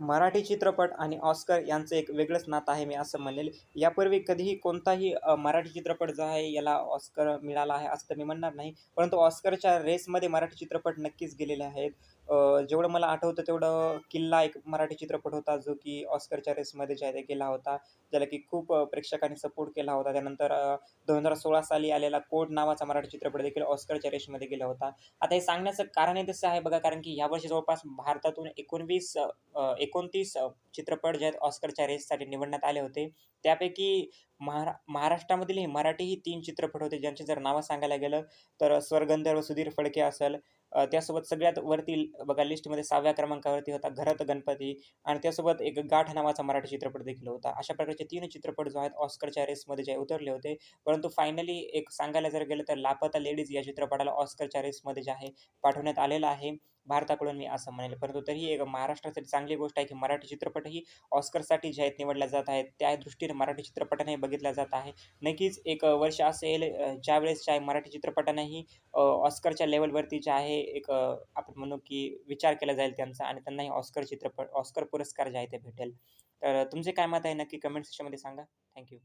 मराठी चित्रपट आणि ऑस्कर यांचं एक वेगळंच नातं आहे मी असं म्हणेल. यापूर्वी कधीही कोणताही मराठी चित्रपट जो आहे याला ऑस्कर मिळाला आहे असं तर मी म्हणणार नाही. परंतु ऑस्करच्या रेसमध्ये मराठी चित्रपट नक्कीच गेलेले आहेत. जेवढं मला आठवतं तेवढं किल्ला एक मराठी चित्रपट होता जो की ऑस्करच्या रेसमध्ये जाहीर केला होता. ज्याला की खूप प्रेक्षकांनी सपोर्ट केला होता. त्यानंतर दोन हजार सोळा साली आलेला कोड नावाचा मराठी चित्रपट देखील ऑस्करच्या रेसमध्ये गेला होता. आता हे सांगण्याचं कारणही तसं आहे बघा कारण की यावर्षी जवळपास भारतातून एकोणवीस एकोणतीस चित्रपट जे आहेत ऑस्करच्या रेससाठी निवडण्यात आले होते. त्यापैकी महारा महाराष्ट्रामधील मराठीही तीन चित्रपट होते ज्यांचे जर नावं सांगायला गेलं तर स्वर्गंधर्व सुधीर फडके असेल, त्यासोबत सगळ्यात वरती बघा लिस्टमध्ये सहाव्या क्रमांकावरती होता घरात गणपती आणि त्यासोबत एक गाठ नावाचा मराठी चित्रपट देखील होता. अशा प्रकारचे तीन चित्रपट जो आहेत ऑस्करच्या रेसमध्ये जे उतरले होते. परंतु फायनली एक सांगायला जर गेलं तर लापता लेडीज या चित्रपटाला ऑस्करच्या रेसमध्ये जे आहे पाठवण्यात आलेलं आहे भारताकडून मी असं म्हणेल. परंतु तरीही एक महाराष्ट्रासाठी चांगली गोष्ट आहे की मराठी चित्रपटही ऑस्करसाठी जे आहेत निवडल्या जात आहेत. त्या दृष्टीने मराठी चित्रपटांनाही बघितल्या जात आहे. नक्कीच एक वर्ष असेल ज्यावेळेस ज्या मराठी चित्रपटांनाही ऑस्करच्या लेवलवरती जे आहे एक आपण म्हणू की विचार केला जाईल त्यांचा आणि त्यांनाही ऑस्कर चित्रपट ऑस्कर पुरस्कार जे आहे ते भेटेल. तर तुमचे काय मत आहे नक्की कमेंट सेक्शनमध्ये सांगा. थँक्यू